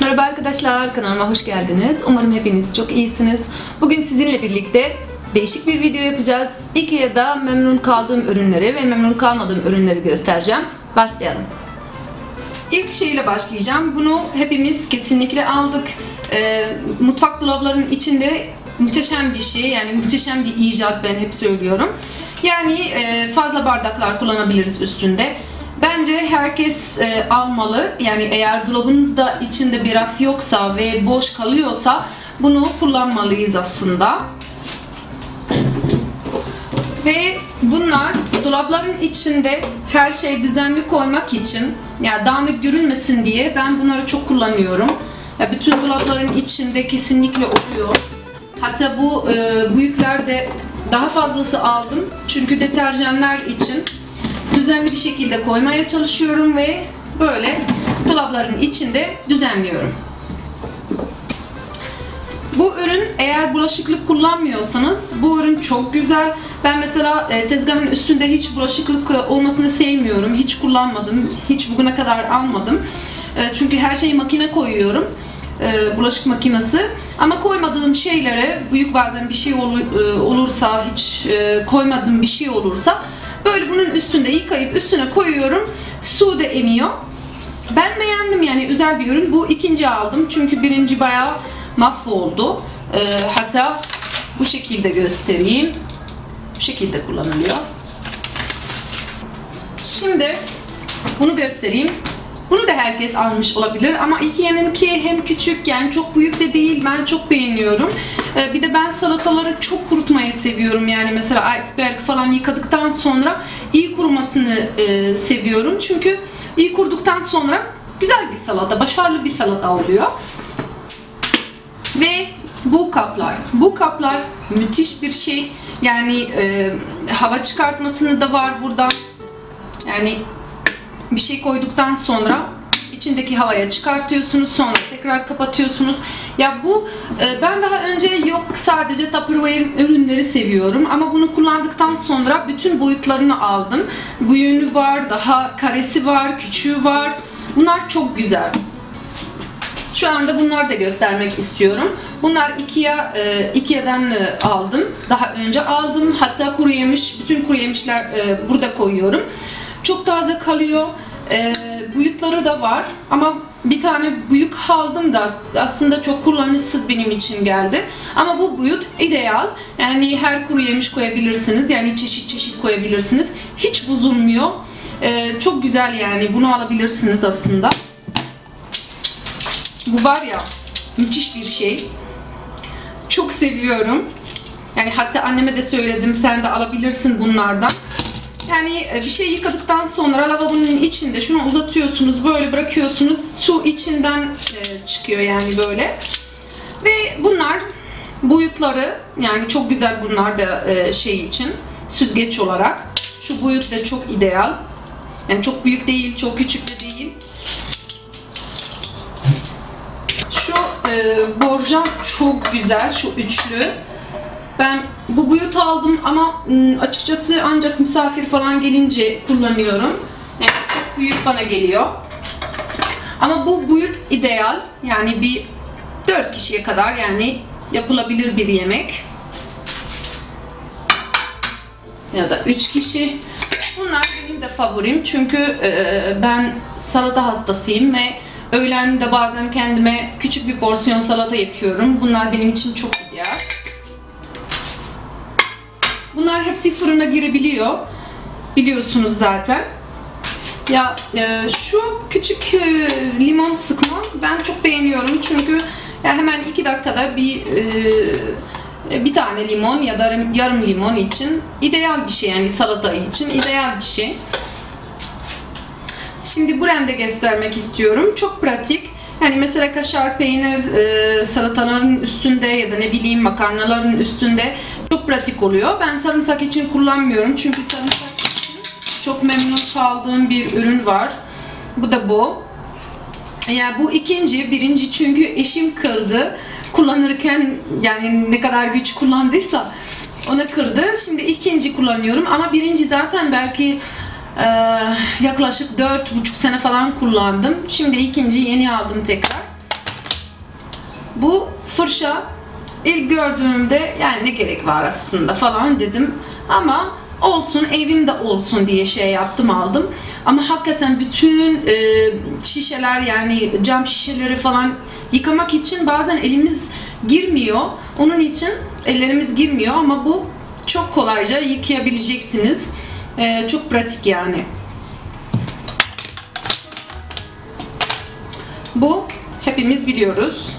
Merhaba arkadaşlar, kanalıma hoş geldiniz. Umarım hepiniz çok iyisiniz. Bugün sizinle birlikte değişik bir video yapacağız. Ikea'da memnun kaldığım ürünleri ve memnun kalmadığım ürünleri göstereceğim. Başlayalım. İlk şeyle başlayacağım. Bunu hepimiz kesinlikle aldık. Ee, mutfak dolaplarının içinde muhteşem bir şey. Yani muhteşem bir icat ben hep söylüyorum. Yani e, fazla bardaklar kullanabiliriz üstünde. Bence herkes e, almalı. Yani eğer dolabınızda içinde bir raf yoksa ve boş kalıyorsa bunu kullanmalıyız aslında. Ve bunlar dolapların içinde her şey düzenli koymak için ya dağınık görünmesin diye ben bunları çok kullanıyorum. Ya bütün dolapların içinde kesinlikle oluyor. Hatta bu e, büyüklerde daha fazlası aldım. Çünkü deterjanlar için düzenli bir şekilde koymaya çalışıyorum ve böyle dolapların içinde düzenliyorum. Bu ürün eğer bulaşıklık kullanmıyorsanız bu ürün çok güzel. Ben mesela e, tezgahın üstünde hiç bulaşıklık e, olmasını sevmiyorum. Hiç kullanmadım. Hiç bugüne kadar almadım. E, çünkü her şeyi makine koyuyorum. Bulaşık makinesi. Ama koymadığım şeylere büyük bazen bir şey olu- olursa hiç koymadığım bir şey olursa böyle bunun üstünde yıkayıp üstüne koyuyorum. Su da emiyor. Ben beğendim yani güzel bir ürün. Bu ikinci aldım çünkü birinci bayağı mahvoldu. Ee, hatta bu şekilde göstereyim. Bu şekilde kullanılıyor. Şimdi bunu göstereyim. Bunu da herkes almış olabilir ama Ikea'nınki hem küçük yani çok büyük de değil. Ben çok beğeniyorum. Ee, bir de ben salataları çok kurutmayı seviyorum. Yani mesela iceberg falan yıkadıktan sonra iyi kurumasını e, seviyorum. Çünkü iyi kuruduktan sonra güzel bir salata, başarılı bir salata oluyor. Ve bu kaplar. Bu kaplar müthiş bir şey. Yani e, hava çıkartmasını da var burada. Yani bir şey koyduktan sonra içindeki havaya çıkartıyorsunuz sonra tekrar kapatıyorsunuz. Ya bu e, ben daha önce yok sadece Tupperware ürünleri seviyorum ama bunu kullandıktan sonra bütün boyutlarını aldım. Büyüğünü var, daha karesi var, küçüğü var. Bunlar çok güzel. Şu anda bunları da göstermek istiyorum. Bunlar Ikea, e, Ikea'dan e, aldım. Daha önce aldım. Hatta kuru yemiş, bütün kuru yemişler e, burada koyuyorum. Çok taze kalıyor. E, boyutları da var. Ama bir tane büyük aldım da aslında çok kullanışsız benim için geldi. Ama bu boyut ideal. Yani her kuru yemiş koyabilirsiniz. Yani çeşit çeşit koyabilirsiniz. Hiç bozulmuyor. E, çok güzel yani. Bunu alabilirsiniz aslında. Bu var ya müthiş bir şey. Çok seviyorum. Yani hatta anneme de söyledim sen de alabilirsin bunlardan. Yani e, bir şey yıkadıktan sonra lavabonun içinde şunu uzatıyorsunuz böyle bırakıyorsunuz su içinden e, çıkıyor yani böyle. Ve bunlar boyutları yani çok güzel bunlar da e, şey için süzgeç olarak. Şu boyut da çok ideal. Yani çok büyük değil, çok küçük de değil. Şu borcam çok güzel, şu üçlü. Ben bu boyut aldım ama m, açıkçası ancak misafir falan gelince kullanıyorum. Yani çok büyük bana geliyor. Ama bu boyut ideal. Yani bir 4 kişiye kadar yani yapılabilir bir yemek. Ya da 3 kişi. Bunlar benim de favorim çünkü e, ben salata hastasıyım ve öğlen de bazen kendime küçük bir porsiyon salata yapıyorum. Bunlar benim için çok ideal. Bunlar hepsi fırına girebiliyor. Biliyorsunuz zaten. Ya e, şu küçük e, limon sıkma ben çok beğeniyorum çünkü ya hemen iki dakikada bir e, bir tane limon ya da yarım, limon için ideal bir şey yani salata için ideal bir şey. Şimdi bu rende göstermek istiyorum. Çok pratik. Yani mesela kaşar, peynir, e, salataların üstünde ya da ne bileyim makarnaların üstünde pratik oluyor. Ben sarımsak için kullanmıyorum çünkü sarımsak için çok memnun kaldığım bir ürün var. Bu da bu. Ya bu ikinci, birinci çünkü eşim kırdı. Kullanırken yani ne kadar güç kullandıysa ona kırdı. Şimdi ikinci kullanıyorum ama birinci zaten belki e, yaklaşık dört buçuk sene falan kullandım. Şimdi ikinci yeni aldım tekrar. Bu fırça ilk gördüğümde yani ne gerek var aslında falan dedim. Ama olsun evimde olsun diye şey yaptım aldım. Ama hakikaten bütün e, şişeler yani cam şişeleri falan yıkamak için bazen elimiz girmiyor. Onun için ellerimiz girmiyor ama bu çok kolayca yıkayabileceksiniz. E, çok pratik yani. Bu hepimiz biliyoruz.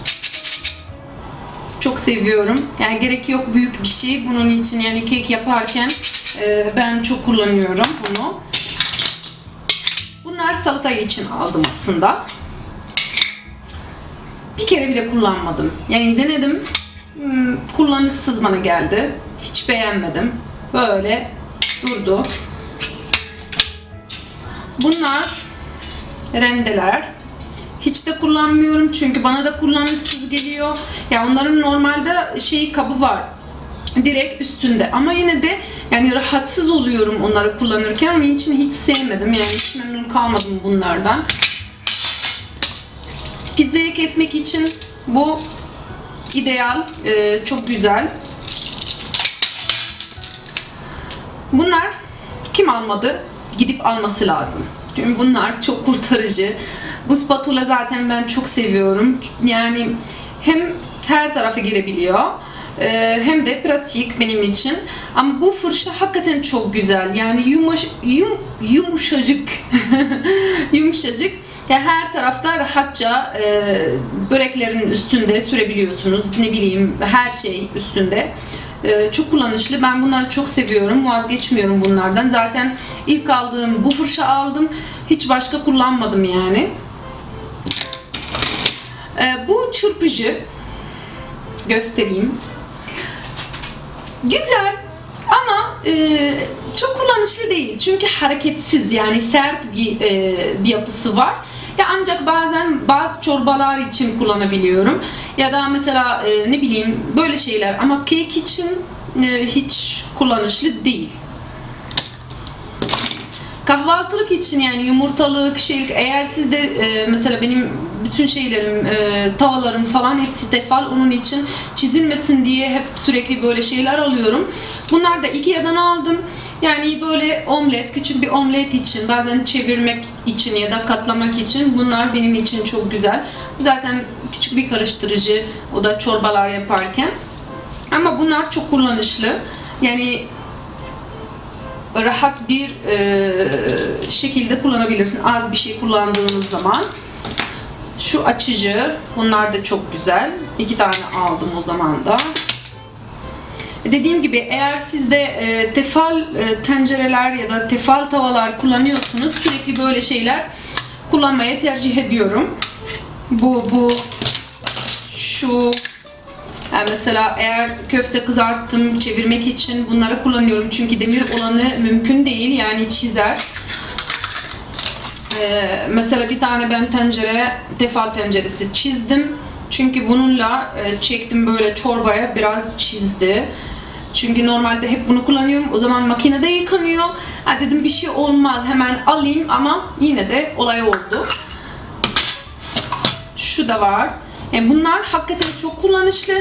Çok seviyorum. Yani gerek yok büyük bir şey. Bunun için yani kek yaparken e, ben çok kullanıyorum bunu. Bunlar salata için aldım aslında. Bir kere bile kullanmadım. Yani denedim. Hmm, Kullanışsız bana geldi. Hiç beğenmedim. Böyle durdu. Bunlar rendeler. Hiç de kullanmıyorum çünkü bana da kullanışsız geliyor. Ya onların normalde şeyi kabı var. Direkt üstünde ama yine de yani rahatsız oluyorum onları kullanırken onun için hiç sevmedim yani hiç memnun kalmadım bunlardan. Pizzayı kesmek için bu ideal, e, çok güzel. Bunlar kim almadı? Gidip alması lazım. Çünkü bunlar çok kurtarıcı. Bu spatula zaten ben çok seviyorum. Yani hem her tarafa girebiliyor e, hem de pratik benim için. Ama bu fırça hakikaten çok güzel. Yani yumuş, yum, yumuşacık. yumuşacık. Ya her tarafta rahatça e, böreklerin üstünde sürebiliyorsunuz. Ne bileyim her şey üstünde. E, çok kullanışlı. Ben bunları çok seviyorum. Vazgeçmiyorum bunlardan. Zaten ilk aldığım bu fırça aldım. Hiç başka kullanmadım yani. E, bu çırpıcı göstereyim. Güzel ama e, çok kullanışlı değil. Çünkü hareketsiz yani sert bir, e, bir yapısı var. Ya ancak bazen bazı çorbalar için kullanabiliyorum. Ya da mesela e, ne bileyim böyle şeyler ama kek için e, hiç kullanışlı değil. Kahvaltılık için yani yumurtalık, şeylik eğer sizde e, mesela benim bütün şeylerim, e, tavalarım falan hepsi tefal onun için çizilmesin diye hep sürekli böyle şeyler alıyorum. Bunlar da Ikea'dan aldım. Yani böyle omlet, küçük bir omlet için, bazen çevirmek için ya da katlamak için bunlar benim için çok güzel. Zaten küçük bir karıştırıcı, o da çorbalar yaparken. Ama bunlar çok kullanışlı. Yani rahat bir e, şekilde kullanabilirsin. Az bir şey kullandığınız zaman. Şu açıcı. Bunlar da çok güzel. İki tane aldım o zaman da. Dediğim gibi eğer sizde e, tefal e, tencereler ya da tefal tavalar kullanıyorsunuz sürekli böyle şeyler kullanmaya tercih ediyorum. Bu bu şu yani mesela eğer köfte kızarttım çevirmek için bunları kullanıyorum çünkü demir olanı mümkün değil yani çizer. Ee, mesela bir tane ben tencere tefal tenceresi çizdim. Çünkü bununla e, çektim böyle çorbaya biraz çizdi. Çünkü normalde hep bunu kullanıyorum. O zaman makinede yıkanıyor. Ha dedim bir şey olmaz hemen alayım ama yine de olay oldu. Şu da var. Yani bunlar hakikaten çok kullanışlı.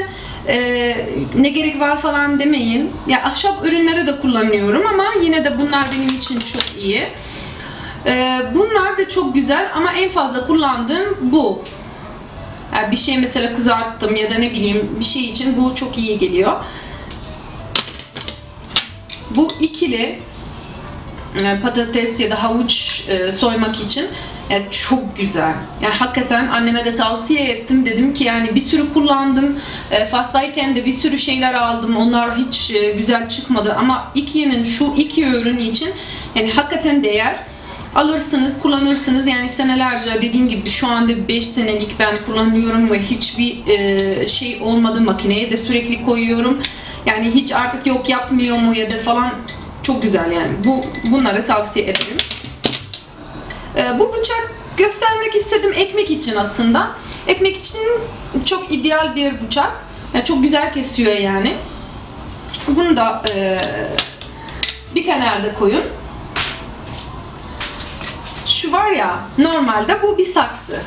Ee, ne gerek var falan demeyin. Ya ahşap ürünleri de kullanıyorum ama yine de bunlar benim için çok iyi. Ee, bunlar da çok güzel ama en fazla kullandığım bu. Yani bir şey mesela kızarttım ya da ne bileyim bir şey için bu çok iyi geliyor. Bu ikili e, patates ya da havuç e, soymak için yani çok güzel. Yani hakikaten anneme de tavsiye ettim. Dedim ki yani bir sürü kullandım. E, Fas'tayken de bir sürü şeyler aldım. Onlar hiç e, güzel çıkmadı. Ama Ikea'nın şu iki ürünü için yani hakikaten değer. Alırsınız, kullanırsınız. Yani senelerce dediğim gibi şu anda 5 senelik ben kullanıyorum ve hiçbir e, şey olmadı. Makineye de sürekli koyuyorum. Yani hiç artık yok yapmıyor mu ya da falan çok güzel yani. Bu bunları tavsiye ederim. Ee, bu bıçak göstermek istedim ekmek için aslında. Ekmek için çok ideal bir bıçak. Yani çok güzel kesiyor yani. Bunu da e, bir kenarda koyun. Şu var ya normalde bu bir saksı.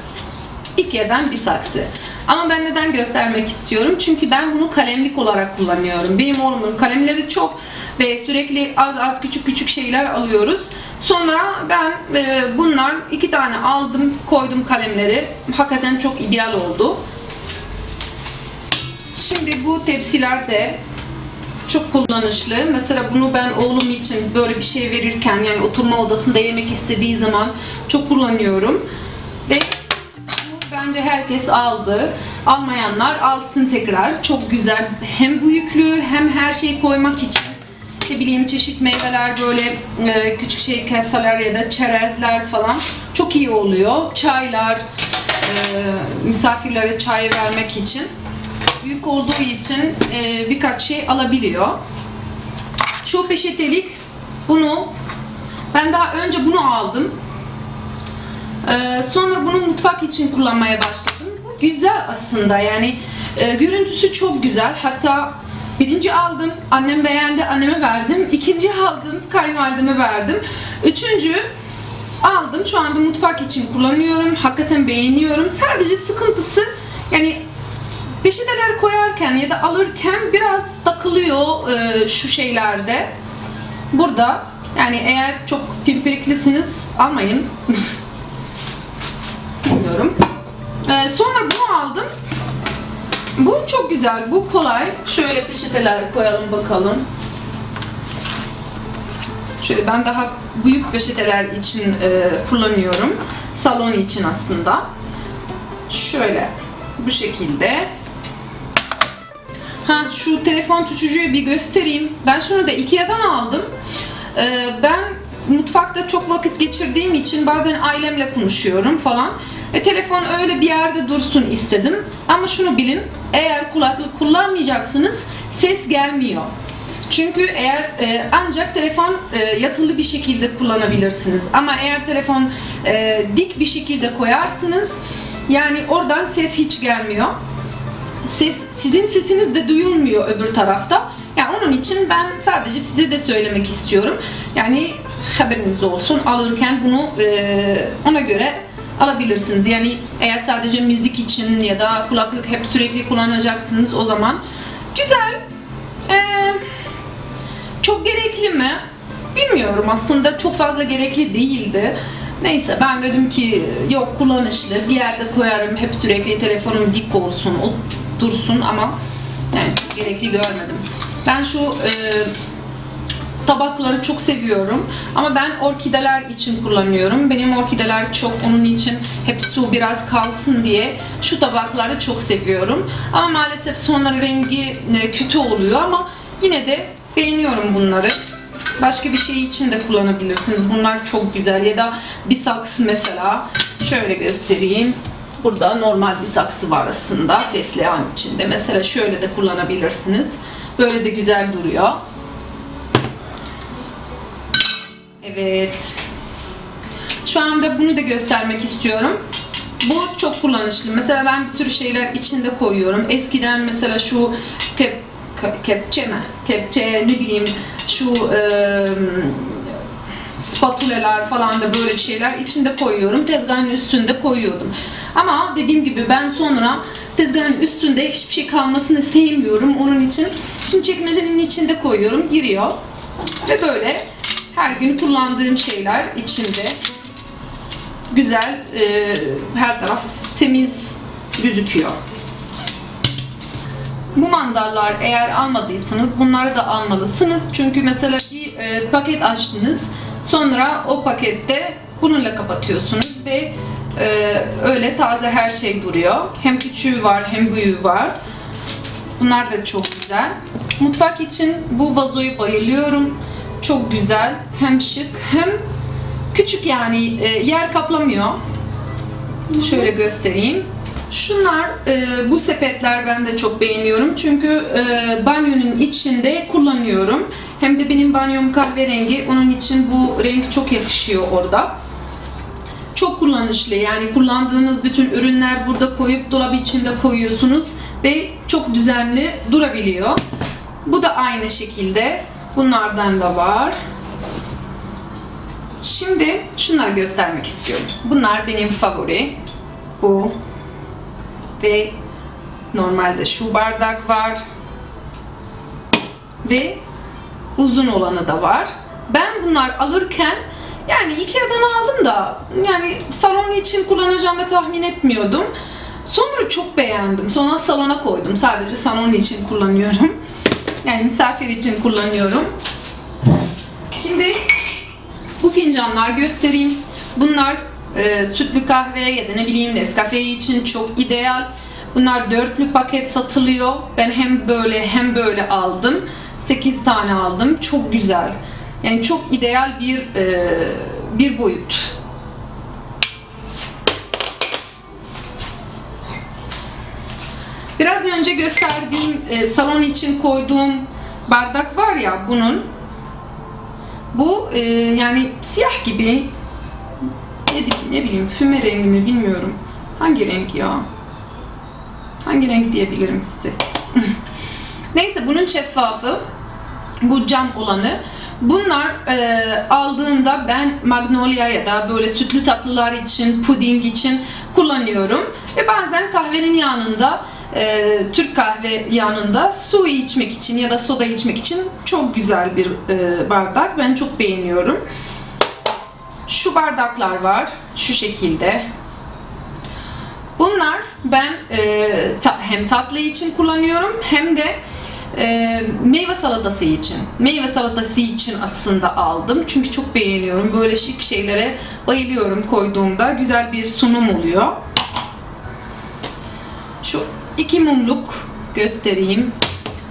Ikea'dan bir saksı. Ama ben neden göstermek istiyorum? Çünkü ben bunu kalemlik olarak kullanıyorum. Benim oğlumun kalemleri çok ve sürekli az az küçük küçük şeyler alıyoruz. Sonra ben e, bunlar iki tane aldım, koydum kalemleri. Hakikaten çok ideal oldu. Şimdi bu tepsiler de çok kullanışlı. Mesela bunu ben oğlum için böyle bir şey verirken yani oturma odasında yemek istediği zaman çok kullanıyorum. Ve bu bence herkes aldı. Almayanlar alsın tekrar. Çok güzel. Hem büyüklüğü hem her şeyi koymak için. Ne bileyim çeşit meyveler böyle e, küçük şey keseler ya da çerezler falan çok iyi oluyor. Çaylar, e, misafirlere çay vermek için büyük olduğu için e, birkaç şey alabiliyor. Şu peçetelik bunu ben daha önce bunu aldım. E, sonra bunu mutfak için kullanmaya başladım. Bu güzel aslında yani e, görüntüsü çok güzel. Hatta birinci aldım, annem beğendi, anneme verdim. İkinci aldım, kayınvalideme verdim. Üçüncü aldım. Şu anda mutfak için kullanıyorum. Hakikaten beğeniyorum. Sadece sıkıntısı yani Peçeteler koyarken ya da alırken biraz takılıyor e, şu şeylerde. Burada yani eğer çok pimpiriklisiniz almayın. Bilmiyorum. E, sonra bunu aldım. Bu çok güzel, bu kolay. Şöyle peçeteler koyalım bakalım. Şöyle ben daha büyük peçeteler için e, kullanıyorum. Salon için aslında. Şöyle bu şekilde. Ha şu telefon tutucuyu bir göstereyim. Ben şunu da Ikea'dan aldım. Ee, ben mutfakta çok vakit geçirdiğim için bazen ailemle konuşuyorum falan. Ve telefon öyle bir yerde dursun istedim. Ama şunu bilin, eğer kulaklık kullanmayacaksınız ses gelmiyor. Çünkü eğer e, ancak telefon e, yatılı bir şekilde kullanabilirsiniz. Ama eğer telefon e, dik bir şekilde koyarsınız yani oradan ses hiç gelmiyor ses, sizin sesiniz de duyulmuyor öbür tarafta. Yani onun için ben sadece size de söylemek istiyorum. Yani haberiniz olsun. Alırken bunu e, ona göre alabilirsiniz. Yani eğer sadece müzik için ya da kulaklık hep sürekli kullanacaksınız o zaman güzel. E, çok gerekli mi? Bilmiyorum aslında çok fazla gerekli değildi. Neyse ben dedim ki yok kullanışlı bir yerde koyarım hep sürekli telefonum dik olsun dursun ama yani gerekli görmedim. Ben şu e, tabakları çok seviyorum ama ben orkideler için kullanıyorum. Benim orkideler çok onun için hep su biraz kalsın diye şu tabakları çok seviyorum. Ama maalesef sonra rengi e, kötü oluyor ama yine de beğeniyorum bunları. Başka bir şey için de kullanabilirsiniz. Bunlar çok güzel ya da bir saksı mesela şöyle göstereyim. Burada normal bir saksı var aslında fesleğen içinde. Mesela şöyle de kullanabilirsiniz. Böyle de güzel duruyor. Evet. Şu anda bunu da göstermek istiyorum. Bu çok kullanışlı. Mesela ben bir sürü şeyler içinde koyuyorum. Eskiden mesela şu kep, kepçe mi? Kepçe ne bileyim şu e, spatuleler falan da böyle şeyler içinde koyuyorum. Tezgahın üstünde koyuyordum. Ama dediğim gibi ben sonra tezgahın üstünde hiçbir şey kalmasını sevmiyorum. Onun için şimdi çekmecenin içinde koyuyorum. Giriyor. Ve böyle her gün kullandığım şeyler içinde güzel e, her taraf temiz gözüküyor. Bu mandallar eğer almadıysanız bunları da almalısınız. Çünkü mesela bir e, paket açtınız. Sonra o pakette bununla kapatıyorsunuz ve e, öyle taze her şey duruyor. Hem küçüğü var hem büyüğü var. Bunlar da çok güzel. Mutfak için bu vazoyu bayılıyorum. Çok güzel. Hem şık hem küçük yani e, yer kaplamıyor. Şöyle göstereyim. Şunlar, e, bu sepetler ben de çok beğeniyorum. Çünkü e, banyonun içinde kullanıyorum. Hem de benim banyom kahverengi. Onun için bu renk çok yakışıyor orada. Çok kullanışlı. Yani kullandığınız bütün ürünler burada koyup dolabı içinde koyuyorsunuz. Ve çok düzenli durabiliyor. Bu da aynı şekilde. Bunlardan da var. Şimdi şunları göstermek istiyorum. Bunlar benim favori. Bu ve Normalde şu bardak var. Ve uzun olanı da var. Ben bunlar alırken yani Ikea'dan aldım da yani salon için kullanacağımı tahmin etmiyordum. Sonra çok beğendim. Sonra salona koydum. Sadece salon için kullanıyorum. Yani misafir için kullanıyorum. Şimdi bu fincanlar göstereyim. Bunlar e, sütlü kahve ya da ne bileyim Nescafe için çok ideal. Bunlar dörtlü paket satılıyor. Ben hem böyle hem böyle aldım. 8 tane aldım. Çok güzel. Yani çok ideal bir e, bir boyut. Biraz önce gösterdiğim e, salon için koyduğum bardak var ya bunun. Bu e, yani siyah gibi ne, ne bileyim füme rengi mi bilmiyorum. Hangi renk ya? Hangi renk diyebilirim size? Neyse bunun şeffafı. Bu cam olanı. Bunlar e, aldığımda ben magnolia ya da böyle sütlü tatlılar için, puding için kullanıyorum. Ve bazen kahvenin yanında, e, Türk kahve yanında su içmek için ya da soda içmek için çok güzel bir e, bardak. Ben çok beğeniyorum. Şu bardaklar var, şu şekilde. Bunlar ben e, ta- hem tatlı için kullanıyorum hem de e, meyve salatası için. Meyve salatası için aslında aldım. Çünkü çok beğeniyorum. Böyle şık şeylere bayılıyorum koyduğumda. Güzel bir sunum oluyor. Şu iki mumluk göstereyim.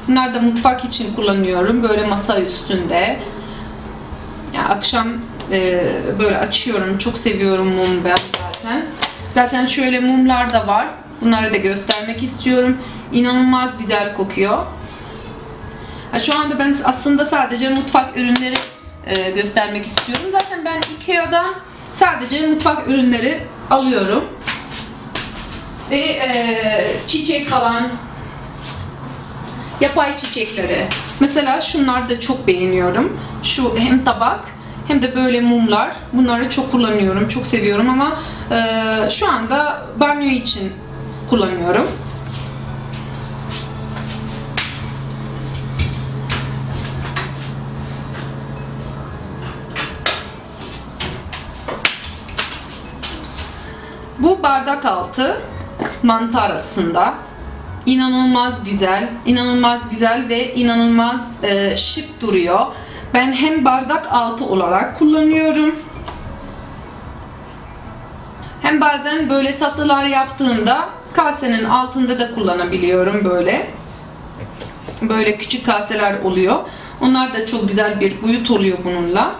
Bunlar da mutfak için kullanıyorum. Böyle masa üstünde. Ya akşam e, böyle açıyorum. Çok seviyorum mum ben zaten. Zaten şöyle mumlar da var. Bunları da göstermek istiyorum. İnanılmaz güzel kokuyor. Ha, şu anda ben aslında sadece mutfak ürünleri e, göstermek istiyorum. Zaten ben Ikea'dan sadece mutfak ürünleri alıyorum. Ve e, çiçek falan yapay çiçekleri. Mesela şunları da çok beğeniyorum. Şu hem tabak hem de böyle mumlar. Bunları çok kullanıyorum, çok seviyorum ama e, şu anda banyo için kullanıyorum. Bu bardak altı mantı arasında inanılmaz güzel, inanılmaz güzel ve inanılmaz e, şık duruyor. Ben hem bardak altı olarak kullanıyorum. Hem bazen böyle tatlılar yaptığımda kasenin altında da kullanabiliyorum böyle. Böyle küçük kaseler oluyor. Onlar da çok güzel bir boyut oluyor bununla.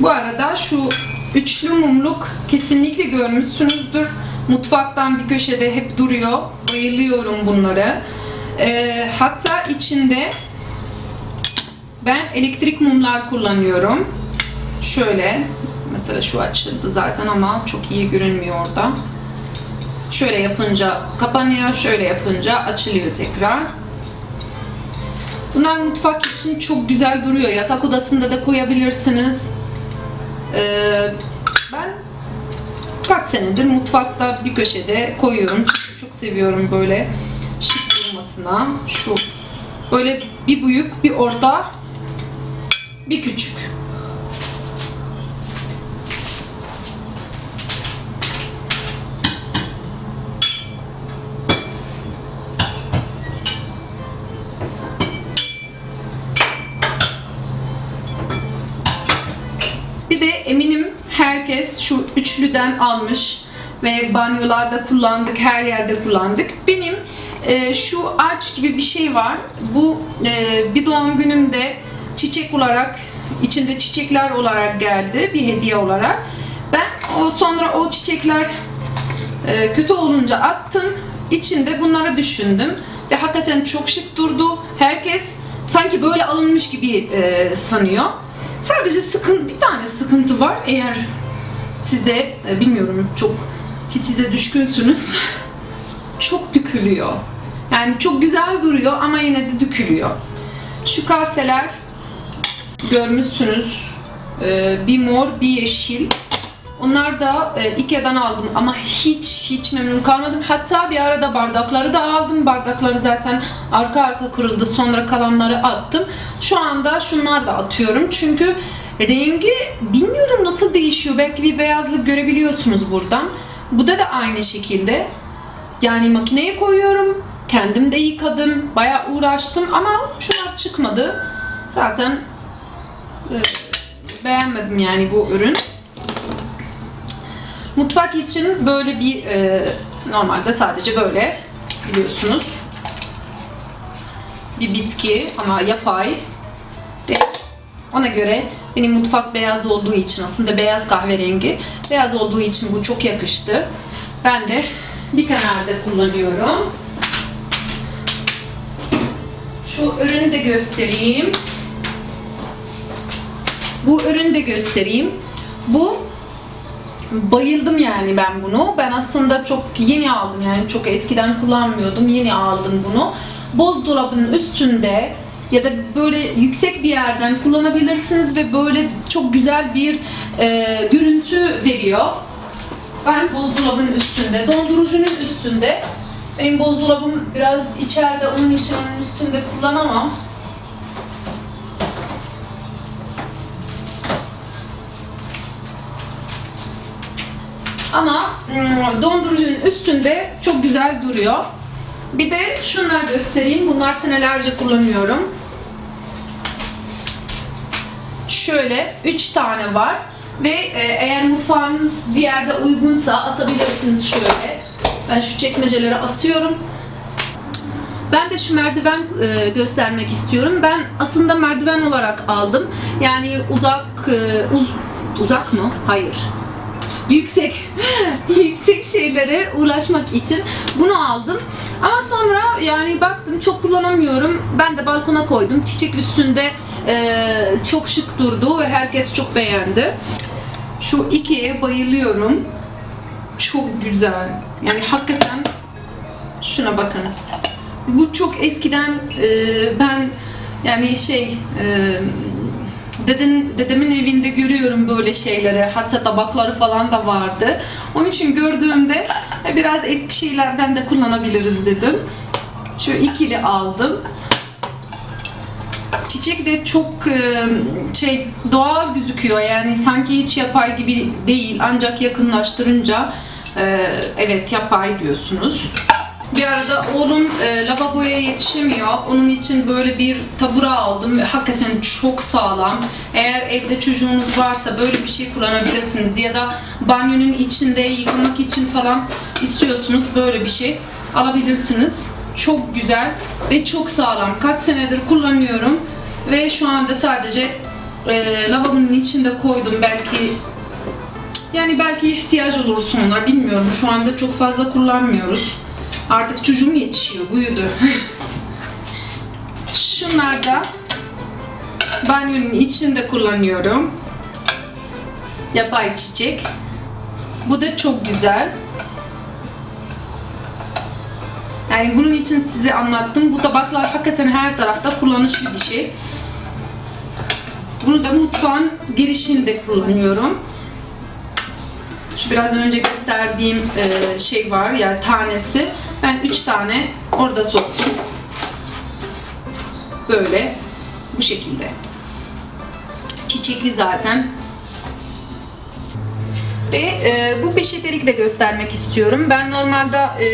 Bu arada şu üçlü mumluk kesinlikle görmüşsünüzdür. Mutfaktan bir köşede hep duruyor. Bayılıyorum bunları. Ee, hatta içinde ben elektrik mumlar kullanıyorum. Şöyle mesela şu açıldı zaten ama çok iyi görünmüyor orada. Şöyle yapınca kapanıyor, şöyle yapınca açılıyor tekrar. Bunlar mutfak için çok güzel duruyor. Yatak odasında da koyabilirsiniz. Ee, ben kaç senedir mutfakta bir köşede koyuyorum. Çünkü çok seviyorum böyle şık durmasına. Şu böyle bir büyük, bir orta, bir küçük. Bir de eminim herkes şu üçlüden almış ve banyolarda kullandık, her yerde kullandık. Benim e, şu ağaç gibi bir şey var. Bu e, bir doğum günümde çiçek olarak, içinde çiçekler olarak geldi, bir hediye olarak. Ben o sonra o çiçekler e, kötü olunca attım. İçinde bunları düşündüm ve hakikaten çok şık durdu. Herkes sanki böyle alınmış gibi e, sanıyor. Sadece sıkın bir tane sıkıntı var. Eğer siz de e, bilmiyorum çok titize düşkünsünüz. çok dökülüyor. Yani çok güzel duruyor ama yine de dökülüyor. Şu kaseler görmüşsünüz. E, bir mor, bir yeşil. Onlar da e, Ikea'dan aldım ama hiç hiç memnun kalmadım. Hatta bir arada bardakları da aldım. Bardakları zaten arka arka kırıldı. Sonra kalanları attım. Şu anda şunlar da atıyorum. Çünkü rengi bilmiyorum nasıl değişiyor. Belki bir beyazlık görebiliyorsunuz buradan. Bu da da aynı şekilde. Yani makineye koyuyorum. Kendim de yıkadım. Bayağı uğraştım ama şunlar çıkmadı. Zaten beğenmedim yani bu ürün. Mutfak için böyle bir e, normalde sadece böyle biliyorsunuz. Bir bitki ama yapay. Ve ona göre benim mutfak beyaz olduğu için aslında beyaz kahverengi. Beyaz olduğu için bu çok yakıştı. Ben de bir kenarda kullanıyorum. Şu ürünü de göstereyim. Bu ürünü de göstereyim. Bu bayıldım yani ben bunu. Ben aslında çok yeni aldım yani çok eskiden kullanmıyordum. Yeni aldım bunu. Buzdolabının üstünde ya da böyle yüksek bir yerden kullanabilirsiniz ve böyle çok güzel bir e, görüntü veriyor. Ben buzdolabının üstünde, dondurucunun üstünde. Benim buzdolabım biraz içeride, onun için üstünde kullanamam. Ama mm, dondurucunun üstünde çok güzel duruyor. Bir de şunları göstereyim. Bunlar senelerce kullanıyorum. Şöyle 3 tane var ve e, eğer mutfağınız bir yerde uygunsa asabilirsiniz şöyle. Ben şu çekmecelere asıyorum. Ben de şu merdiven e, göstermek istiyorum. Ben aslında merdiven olarak aldım. Yani uzak e, uz- uzak mı? Hayır. Yüksek yüksek şeylere ulaşmak için bunu aldım. Ama sonra yani baktım çok kullanamıyorum. Ben de balkona koydum. Çiçek üstünde e, çok şık durdu ve herkes çok beğendi. Şu ikiye bayılıyorum. Çok güzel. Yani hakikaten şuna bakın. Bu çok eskiden e, ben yani şey e, deden, dedemin evinde görüyorum böyle şeyleri. Hatta tabakları falan da vardı. Onun için gördüğümde e, biraz eski şeylerden de kullanabiliriz dedim. Şu ikili aldım. Çiçek de çok e, şey doğal gözüküyor yani sanki hiç yapay gibi değil ancak yakınlaştırınca e, evet yapay diyorsunuz. Bir arada oğlum e, lavaboya yetişemiyor. Onun için böyle bir tabura aldım hakikaten çok sağlam. Eğer evde çocuğunuz varsa böyle bir şey kullanabilirsiniz. Ya da banyonun içinde yıkamak için falan istiyorsunuz böyle bir şey alabilirsiniz. Çok güzel ve çok sağlam. Kaç senedir kullanıyorum ve şu anda sadece e, lavabonun içinde koydum. Belki yani belki ihtiyaç olur sonra bilmiyorum. Şu anda çok fazla kullanmıyoruz. Artık çocuğum yetişiyor, büyüdü. Şunlar da banyonun içinde kullanıyorum. Yapay çiçek. Bu da çok güzel. Yani bunun için size anlattım. Bu tabaklar hakikaten her tarafta kullanışlı bir şey. Bunu da mutfağın girişinde kullanıyorum. Şu biraz önce gösterdiğim e, şey var ya tanesi. Ben 3 tane orada soktum. Böyle bu şekilde. Çiçekli zaten. Ve e, bu peşetelik de göstermek istiyorum. Ben normalde e,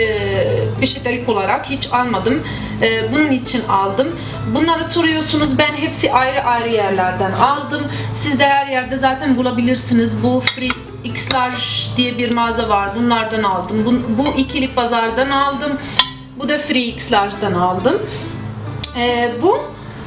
peşetelik olarak hiç almadım. E, bunun için aldım. Bunları soruyorsunuz. Ben hepsi ayrı ayrı yerlerden aldım. Siz de her yerde zaten bulabilirsiniz. Bu Free X Large diye bir mağaza var. Bunlardan aldım. Bu, bu ikili pazardan aldım. Bu da Free X Large'dan aldım. E, bu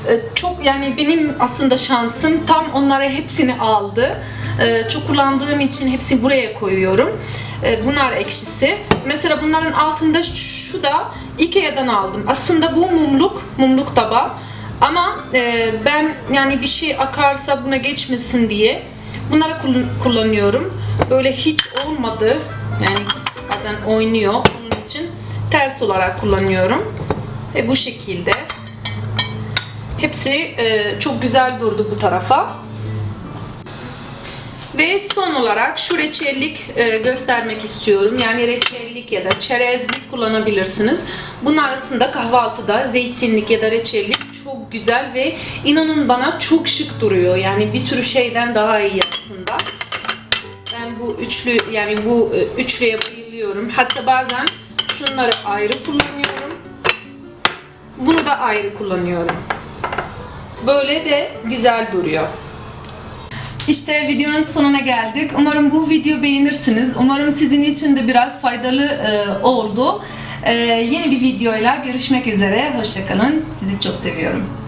e, çok yani benim aslında şansım tam onlara hepsini aldı. E, çok kullandığım için hepsi buraya koyuyorum. E, bunlar ekşisi. Mesela bunların altında şu da Ikea'dan aldım. Aslında bu mumluk, mumluk tabağı. Ama e, ben yani bir şey akarsa buna geçmesin diye bunları kullan- kullanıyorum. Böyle hiç olmadı. Yani bazen oynuyor. Onun için ters olarak kullanıyorum. Ve bu şekilde. Hepsi e, çok güzel durdu bu tarafa. Ve son olarak şu reçellik e, göstermek istiyorum. Yani reçellik ya da çerezlik kullanabilirsiniz. Bunun arasında kahvaltıda zeytinlik ya da reçellik çok güzel ve inanın bana çok şık duruyor. Yani bir sürü şeyden daha iyi aslında. Bu üçlü yani bu e, üçlüye bayılıyorum. Hatta bazen şunları ayrı kullanıyorum. Bunu da ayrı kullanıyorum. Böyle de güzel duruyor. İşte videonun sonuna geldik. Umarım bu video beğenirsiniz. Umarım sizin için de biraz faydalı e, oldu. E, yeni bir videoyla görüşmek üzere. Hoşçakalın. Sizi çok seviyorum.